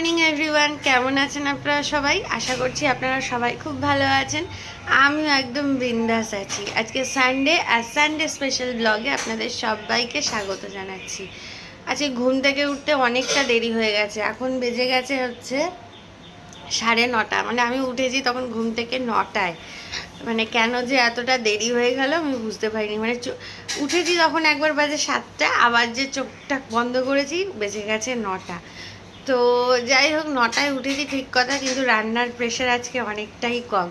Morning everyone কেমন আছেন আপনারা সবাই? আশা করছি আপনারা সবাই খুব ভালো আছেন। আমিও একদম বিন্দাস আছি। আজকে সানডে আর সানডে স্পেশাল ব্লগে আপনাদের সবাইকে স্বাগত জানাচ্ছি। আজকে ঘুম থেকে উঠতে অনেকটা দেরি হয়ে গেছে। এখন বেজে গেছে হচ্ছে সাড়ে নটা। মানে আমি উঠেছি তখন ঘুম থেকে নটায়। মানে কেন যে এতটা দেরি হয়ে গেল আমি বুঝতে পারিনি। মানে উঠেছি তখন একবার বাজে সাতটা, আবার যে চোখটা বন্ধ করেছি, বেজে গেছে নটা। তো যাই হোক, নটায় উঠেছি, ঠিক কথা, কিন্তু রান্নার প্রেশার আজকে অনেকটাই কম।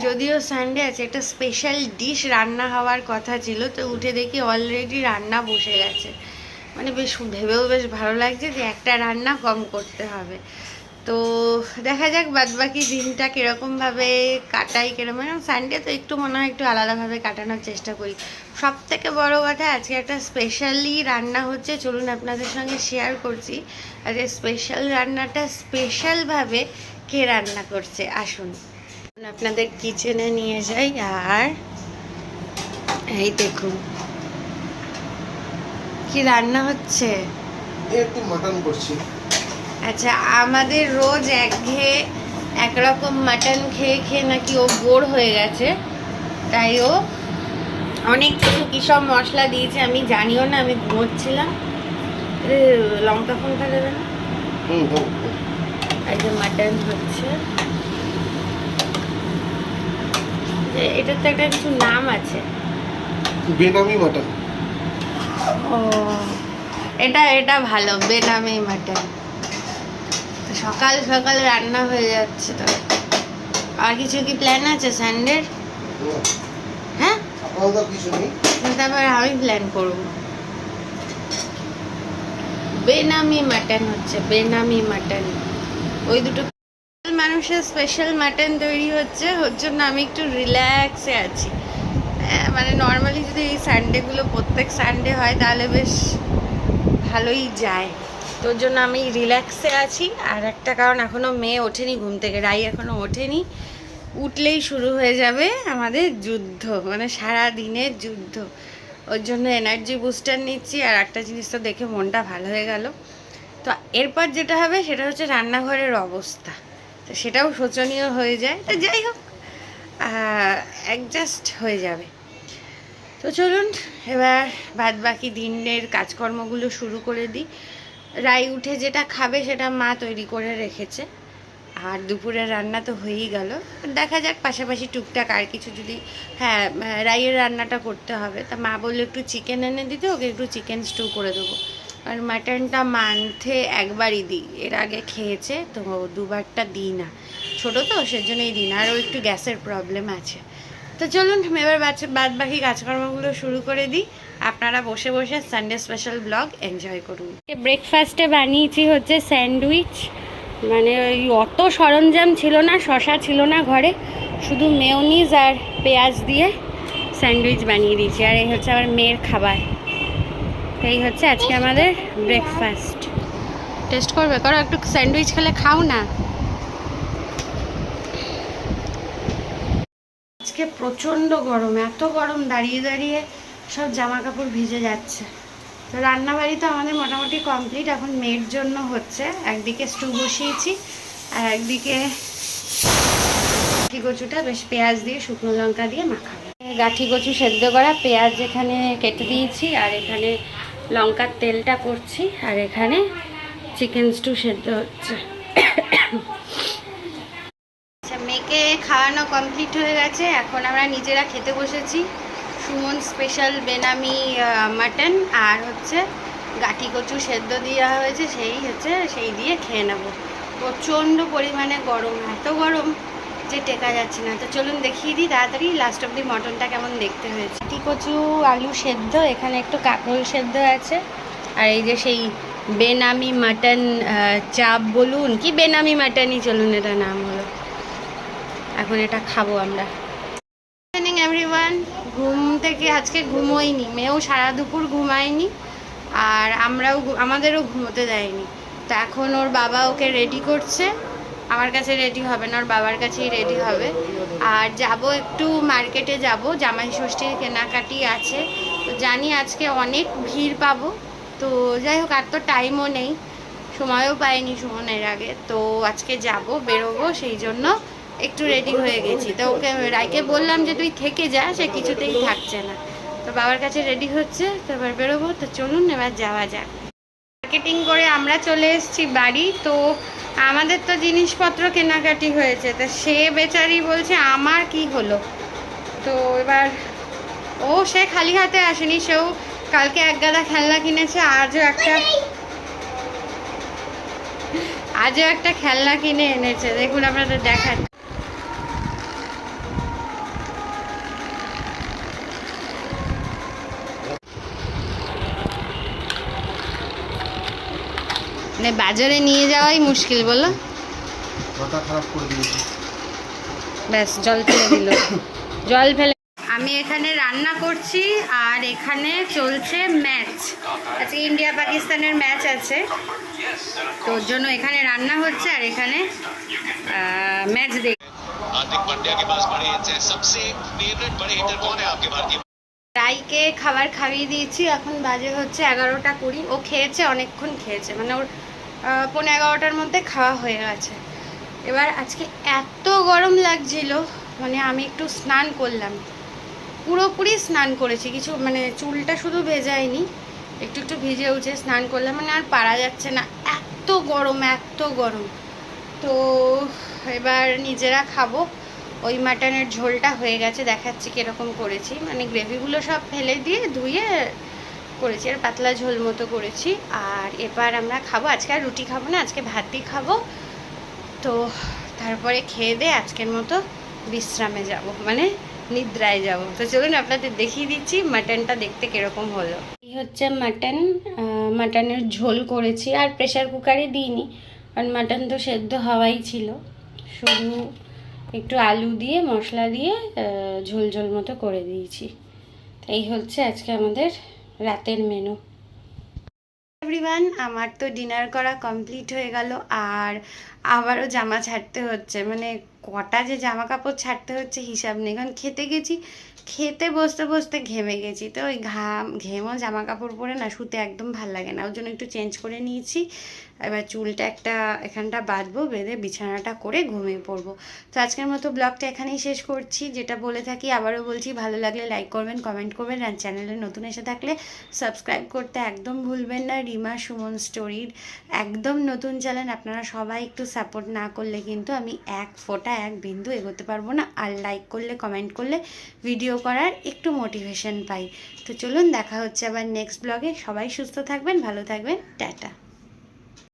যদিও সানডে আছে, একটা স্পেশাল ডিশ রান্না হওয়ার কথা ছিল, তো উঠে দেখি অলরেডি রান্না বসে গেছে। মানে বেশ, ভেবেও বেশ ভালো লাগছে যে একটা রান্না কম করতে হবে। তো দেখা যাক বাদবাকি দিনটা কীরকমভাবে কাটাই, কীরকম। সানডে তো একটু মনে হয় একটু আলাদাভাবে কাটানোর চেষ্টা করি। সব থেকে বড় কথা আজকে একটা স্পেশালি রান্না হচ্ছে, চলুন আপনাদের সঙ্গে শেয়ার করছি। আজকে স্পেশাল রান্নাটা স্পেশালভাবে কে রান্না করছে, আসুন। আপনাদের কিচেনে নিয়ে যাই, আর এই দেখুন। কি রান্না হচ্ছে? একটু মাটন করছি। আচ্ছা আমাদের রোজ একঘেয়ে একরকম মাটন খেয়ে খেয়ে নাকি ও বোর হয়ে গেছে। তাই ও অনেক কিছু কী সব মশলা দিয়েছে আমি জানিও না আমি ঘুমোচ্ছিলাম। লঙ্কা ফঙ্কা দেবে না? যে মাটন হচ্ছে। এটার তো একটা কিছু নাম আছে। বেনামি মাটন। ও এটা এটা ভালো বেনামি মাটন। সকাল সকাল রান্না হয়ে যাচ্ছে তো। আর কিছু কি প্ল্যান আছে সানডের হ্যাঁ? তারপর আমি প্ল্যান করব। বেনামি মাটন হচ্ছে বেনামি মাটন। ওই দুটো মানুষের স্পেশাল মাটন তৈরি হচ্ছে ওর জন্য আমি একটু রিল্যাক্সে আছি। হ্যাঁ, মানে নর্মালি যদি এই সানডেগুলো প্রত্যেক সানডে হয় তাহলে বেশ ভালোই যায়। তোর জন্য আমি রিল্যাক্সে আছি। আর একটা কারণ এখনও মেয়ে ওঠেনি ঘুম থেকে, রাই এখনও ওঠেনি। উঠলেই শুরু হয়ে যাবে আমাদের যুদ্ধ মানে সারা দিনের যুদ্ধ। ওর জন্য এনার্জি বুস্টার নিচ্ছি, আর একটা জিনিস তো দেখে মনটা ভালো হয়ে গেল। তো এরপর যেটা হবে, সেটা হচ্ছে রান্নাঘরের অবস্থা। তো সেটাও শোচনীয় হয়ে যায়। তো যাই হোক অ্যাডজাস্ট হয়ে যাবে। তো চলুন, এবার বাদ বাকি দিনের কাজকর্মগুলো শুরু করে দিই। রাই উঠে যেটা খাবে সেটা মা তৈরি করে রেখেছে। আর দুপুরের রান্না তো হয়েই গেল। দেখা যাক, পাশাপাশি টুকটাক আর কিছু যদি হ্যাঁ রাইয়ের রান্নাটা করতে হবে। তা মা বলল, একটু চিকেন এনে দিতে, ওকে একটু চিকেন স্টু করে দেবো। আর মাটনটা মান্থে একবারই দিই। এর আগে খেয়েছে, তো দুবারটা দিই না। ছোটো তো, সেজন্যই দিই না। আর ও একটু গ্যাসের প্রবলেম আছে। তো চলুন, এবার বাচ্চা বাদ বাকি কাজকর্মগুলো শুরু করে দিই। আপনারা বসে বসে সানডে স্পেশাল ব্লগ এনজয় করুন। ব্রেকফাস্টে বানিয়েছি হচ্ছে স্যান্ডউইচ। মানে ওই অত সরঞ্জাম ছিল না শশা ছিল না ঘরে। শুধু মেয়োনিজ আর পেঁয়াজ দিয়ে স্যান্ডউইচ বানিয়ে দিয়েছি। আর এই হচ্ছে আমার মেয়ের খাবার। এই হচ্ছে আজকে আমাদের ব্রেকফাস্ট টেস্ট করবে? করো একটু স্যান্ডউইচ খেলে খাও না। আজকে প্রচণ্ড গরম এত গরম দাঁড়িয়ে দাঁড়িয়ে। সব জামা কাপড় ভিজে যাচ্ছে। তো রান্নাবাড়ি তো আমাদের মোটামুটি কমপ্লিট এখন মেয়ের জন্য হচ্ছে। একদিকে স্টু বসিয়েছি, আর একদিকে গাঠি কচুটা বেশ পেঁয়াজ দিয়ে, শুকনো লঙ্কা দিয়ে মাখাবে। গাঠি কচু সেদ্ধ করা পেঁয়াজ এখানে কেটে দিয়েছি, আর এখানে লঙ্কার তেলটা করছি, আর এখানে চিকেন স্টু সেদ্ধ হচ্ছে। আচ্ছা মেয়েকে খাওয়ানো কমপ্লিট হয়ে গেছে, এখন আমরা নিজেরা খেতে বসেছি। সুমন স্পেশাল বেনামি মাটন আর হচ্ছে গাঠি কচু সেদ্ধ দেওয়া হয়েছে, সেই হচ্ছে সেই দিয়ে খেয়ে নেব। প্রচণ্ড পরিমাণে গরম, এত গরম যে টেকা যাচ্ছে না। তো চলুন দেখিয়ে দিই তাড়াতাড়ি লাস্ট অব দি মটনটা কেমন দেখতে হয়েছে। গাঠি কচু, আলু সেদ্ধ, এখানে একটু কাঁকরোল সেদ্ধ আছে। আর এই যে সেই বেনামি মাটন চাপ বলুন, কি বেনামি মাটনই চলুন এটা নাম হলো। এখন এটা খাব আমরা। থেকে আজকে ঘুমোইনি মেয়েও সারা দুপুর ঘুমায়নি আর আমরাও আমাদেরও ঘুমোতে দেয়নি। তো এখন ওর বাবা ওকে রেডি করছে, আমার কাছে রেডি হবে না, ওর বাবার কাছেই রেডি হবে। আর যাব একটু মার্কেটে যাব, জামাই ষষ্ঠীর কেনাকাটি আছে। তো জানি আজকে অনেক ভিড় পাবো, তো যাই হোক, আর তো টাইমও নেই। সময়ও পাইনি সুমনের আগে, তো আজকে যাব, বেরোবো, সেই জন্য একটু রেডি হয়ে গেছি। তো ওকে রায়কে বললাম যে, তুই থেকে যা, সে কিছুতেই থাকছে না। তো বাবার কাছে রেডি হচ্ছে, তো এবার বেরোবো। তো চলুন এবার যাওয়া যাক। মার্কেটিং করে আমরা চলে এসেছি বাড়ি। তো আমাদের তো জিনিসপত্র কেনাকাটি হয়েছে। তো সে বেচারি বলছে, আমার কি হলো? তো এবার ও, সে খালি হাতে আসেনি। সেও কালকে এক গাদা খেলনা কিনেছে, আজও একটা আজও একটা খেলনা কিনে এনেছে। দেখুন আপনাদের দেখান মানে বাজারে নিয়ে যাওয়াই মুশকিল বলো। ব্যাস জল ফেলে দিল। জল ফেলে আমি এখানে রান্না করছি আর এখানে চলছে ম্যাচ। আজকে ইন্ডিয়া পাকিস্তানের ম্যাচ আছে। ওর জন্য এখানে রান্না হচ্ছে আর এখানে ম্যাচ দেখ রাইকে খাবার খাইয়ে দিয়েছি। এখন বাজে হচ্ছে এগারোটা কুড়ি। ও খেয়েছে অনেকক্ষণ খেয়েছে। মানে ওর আহ, পৌনে এগারোটার মধ্যে খাওয়া হয়ে গেছে। এবার আজকে এত গরম লাগছিল মানে আমি একটু স্নান করলাম। পুরোপুরি স্নান করেছি কিছু মানে চুলটা শুধু ভেজায়নি একটু একটু ভিজে উঠে স্নান করলাম মানে আর পারা যাচ্ছে না। এত গরম এত গরম। তো এবার নিজেরা খাব। ওই মাটনের ঝোলটা হয়ে গেছে দেখাচ্ছি কীরকম করেছি। মানে গ্রেভিগুলো সব ফেলে দিয়ে ধুয়ে করেছি, আর পাতলা ঝোল মতো করেছি। আর এবার আমরা খাব, আজকে আর রুটি খাব না, আজকে ভাতই খাব। তো তারপরে খেয়ে দিয়ে আজকের মতো বিশ্রামে যাব মানে নিদ্রায় যাব। তো চলুন আপনাদের দেখিয়ে দিচ্ছি মাটনটা দেখতে কীরকম হলো। এই হচ্ছে মাটন মাটনের ঝোল করেছি, আর প্রেশার কুকারে দিইনি, কারণ মাটন তো সেদ্ধ হওয়াই ছিল। শুধু একটু আলু দিয়ে, মশলা দিয়ে ঝোল ঝোল মতো করে দিয়েছি। এই হচ্ছে আজকে আমাদের রাতের মেনু এভরিওয়ান আমার তো ডিনার করা কমপ্লিট হয়ে গেল, আর আবারও জামা ছাড়তে হচ্ছে। মানে কটা যে জামা কাপড় ছাড়তে হচ্ছে হিসাব নেই। কারণ খেতে গেছি, খেতে বসতে বসতে ঘেমে গেছি। তো ওই ঘাম ঘেমও জামা কাপড় পরে না শুতে একদম ভালো লাগে না। ওর জন্য একটু চেঞ্জ করে নিয়েছি। এবার চুলটা একটা এখানটা বাঁধবো, বেঁধে বিছানাটা করে ঘুমিয়ে পড়ব। তো আজকের মতো ব্লগটা এখানেই শেষ করছি। যেটা বলে থাকি, আবারও বলছি, ভালো লাগলে লাইক করবেন কমেন্ট করবেন, আর চ্যানেলে নতুন এসে থাকলে সাবস্ক্রাইব করতে একদম ভুলবেন না। রিমা সুমন স্টোরির একদম নতুন চ্যানেল আপনারা সবাই একটু সাপোর্ট না করলে কিন্তু আমি এক ফোঁটা এক বিন্দু এগোতে পারব না আর লাইক করলে কমেন্ট করলে ভিডিও করার একটু মোটিভেশন পাই। তো চলুন দেখা হচ্ছে আবার নেক্সট ব্লগে সবাই সুস্থ থাকবেন, ভালো থাকবেন। টাটা।